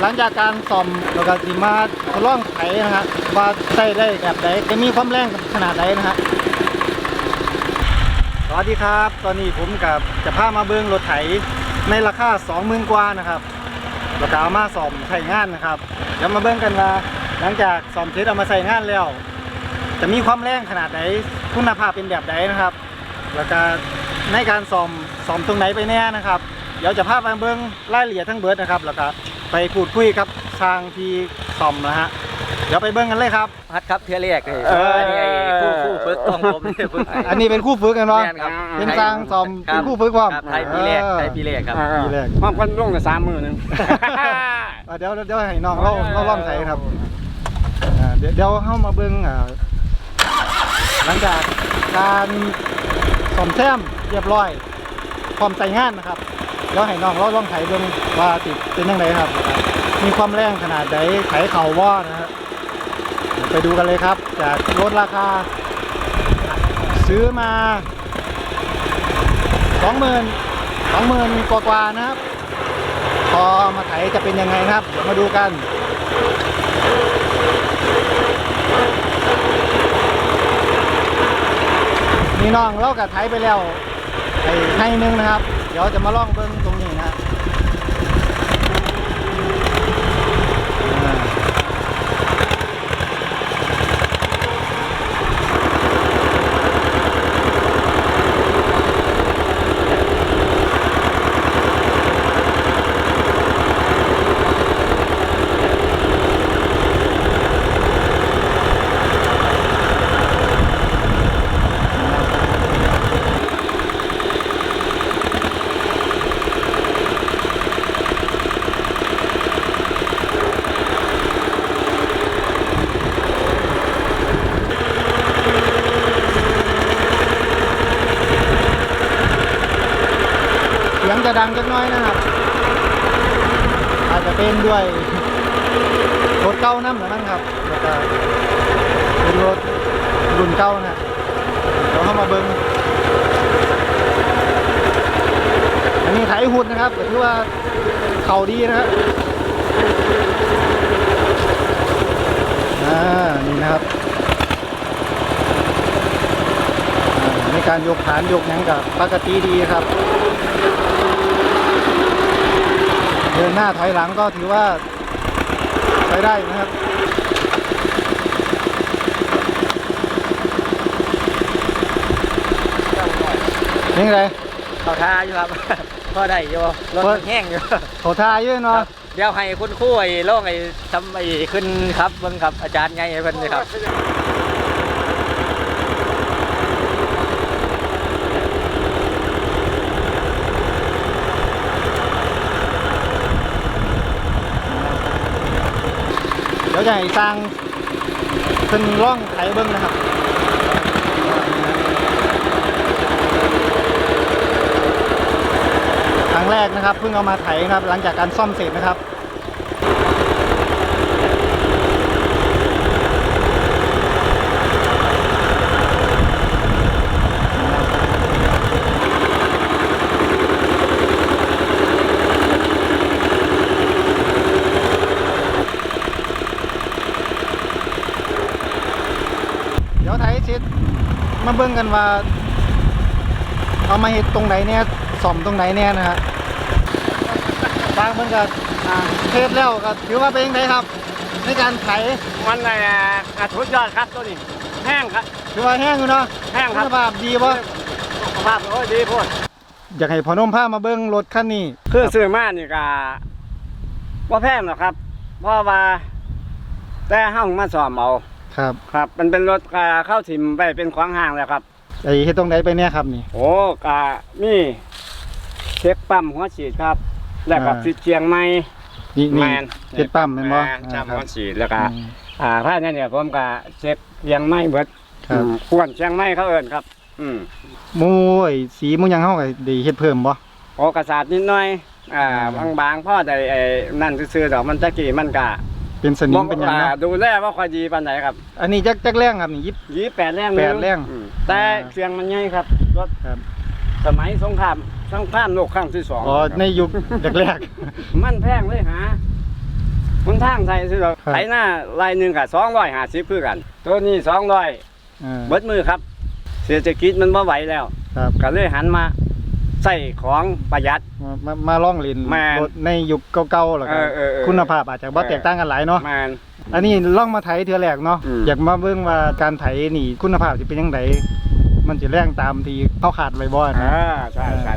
หลังจากการซ่อมแล้วก็สิมาทดลองไถนะฮะว่าใช้ได้แบบใดจะมีความแรงขนาดใดนนะฮะสวัสดีครับ ตอนนี้ผมกับจะพามาเบิ้งรถไถในราคา20,000กว่านะครับแล้วก็เอามาซ่อมใช้งานนะครับเดี๋ยวมาเบิ้งกันว่าหลังจากซ่อมเสร็จเอามาใช้งานแล้ว จะมีความแรงขนาดไหนคุณภาพเป็นแบบไหนนะครับ แล้วก็ในการซ่อมซ่อมตรงไหนไปแน่นะครับเดี๋ยวจะพาไปเบิ้งรายละเอียดทั้งเบิร์ดนะครับแล้วก็ ไปพูดคุยกับทางที่ซ่อมนะฮะ เดี๋ยวไปเบิ้งกันเลยครับ พัดครับเทือเรียกเลยเอออันนี้ไอ้คู่คู่ฝึกของผมเนี่ยฝึกอันนี้เป็นคู่ฝึกกันเนาะ แม่นครับเป็นทางซ่อมครับเป็นคู่ฝึกความครับไทยปีแรกไทยปีแรกครับปีแรกห้องคนร่วงกับสามมือหนึง อะเดี๋ยวเดี๋ยวให้น้องเราเราล่องใส่ครับอ่าเดี๋ยวเดี๋ยวเข้ามาเบิ้งอ่าหลังจากการซ่อมแซมเรียบร้อยพร้อมใส่งานนะครับ เดี๋ยวให้น้องเราล่องไถเบิ้งว่าติดเป็นยังไงครับ มีความแรงขนาดไหนไถเข่าว่านะฮะไปดูกันเลยครับ จากรถราคา ซื้อมาสองหมื่นสองหมื่นกว่าๆนะครับ พอมาไถจะเป็นยังไงนะครับ เดี๋ยวมาดูกันมีน้องเล่ากับไถไปแล้วไอ้ให้นึงนะครับ เดี๋ยวจะมาล่องเบิ้งตรงนี้นะ จะดังจักน้อยนะครับ อาจจะเป็นด้วยรถเก่าน้ำหรือนั่นครับแล้วก็เป็นรถรุ่นเก่านะเดี๋ยวเข้ามาเบิ้งอันนี้ไถหุ่นนะครับถือว่าเข่าดีนะครับอ่านี่นะครับในการยกฐานยกหยังกับปกติดีครับ ดินหน้าถอยหลังก็ถือว่าใช้ได้นะครับ นี่ไงเขาท่าอยู่ครับพอได้อยู่รถมันแห้งอยู่เขาทาเยอะคเนาะรับเดี๋ยวให้คุณครู่ไอ้โล่งไอ้ทำไอ้ขึ้นครับเบิ่งครับอาจารย์ไงไอ้เพิ่นนี่ครับ เดี๋ยวจะให้สร้างขึ้นร่องไถเบิ้งนะครับครั้งแรกนะครับเพิ่งเอามาไถนะครับ หลังจากการซ่อมเสร็จนะครับ เดี๋ยวไถเสร็จมาเบิ่งกันว่า เอามาเห็ดตรงไหนเนี่ยซ่อมตรงไหนเนี่ยนะฮะบางเบิ่งก็อ่าเทสแล้วก็ถือว่าเป็นยังไงครับ ในการไถมันไอ้กระทุดยอดครับตัวนี้ แห้งครับ ถือว่าแห้งอยู่เนาะแห้งครับ ณภาพดีป่ะสภาพโอ้ยดีโพูดอยากให้พอนมผ้ามาเบิ่งรถคันนี้คือซื้อมานี่ก็ว่าแพงหรอกครับ เพราะว่า แต่ห้องมาสอมเอา ครับครับ มันเป็นรถกาเข้าถิ่มไปเป็นขวางห่างแล้วครับไอ้เฮ็ดตรงไหนไปเนี่ยครับนี่ โอ้กามีเช็คปั๊มหัวฉีดครับ แล้วก็อ่าฟิตเชียงใหม่นี่นี่แมนเฮ็ดปั๊มแม่นบ่แจำอ่าหัวฉีดแล้วก็อืม อ่าถ้าเนี่ยเนี่ยผมก็เช็คเชียงใหม่เบิดครับ อืมควรเชียงใหม่เขาเอิ้นครับ อืม หมูไอ้สีหมูหยังเฮาก็ได้เฮ็ดเพิ่มบ่ โอ้กระสาดนิดหน่อย อ่าอืมบางๆพ่อได้ไอ้นั่นซื่อๆดอกมันตะกี้มันกะ เป็นสนิมเป็นหยังอ่าเนาะดูแลว่าค่อยดีปานไหนครับอันนี้จักจักแรงครับนี่ยิบ ยี่แปดแรงแปดแรงอืมแต่อ่า เสียงมันใหญ่ครับรถครับสมัยสงครามสงครามโลกครั้งที่สองอ๋อในยุคแรก มันแพงเลยหามันทางใส่ซื้อครับ ไถหน้าลายหนึ่งกับสองร้อยห้าสิบคือกัน ตัวนี้สองร้อยเออเบิดมือครับ เศรษฐกิจมันบ่ไหวแล้ว ครับก็เลยหันมา ใส่ของประหยัด มามามาล่องเลินแม่นรถในยุคเก่าๆแล้วก็เออเออเออคุณภาพอาจจะบ่เออแตกต่างกันหลายเนาะ แมน อันนี้ล่องมาไถเทื่อแรกเนาะ อืม อยากมาเบิ่งว่าการไถนี่คุณภาพสิเป็นจังไดมันสิแรงตามที่เขาขาดไว้บ่นะ อ่าใช่ใช่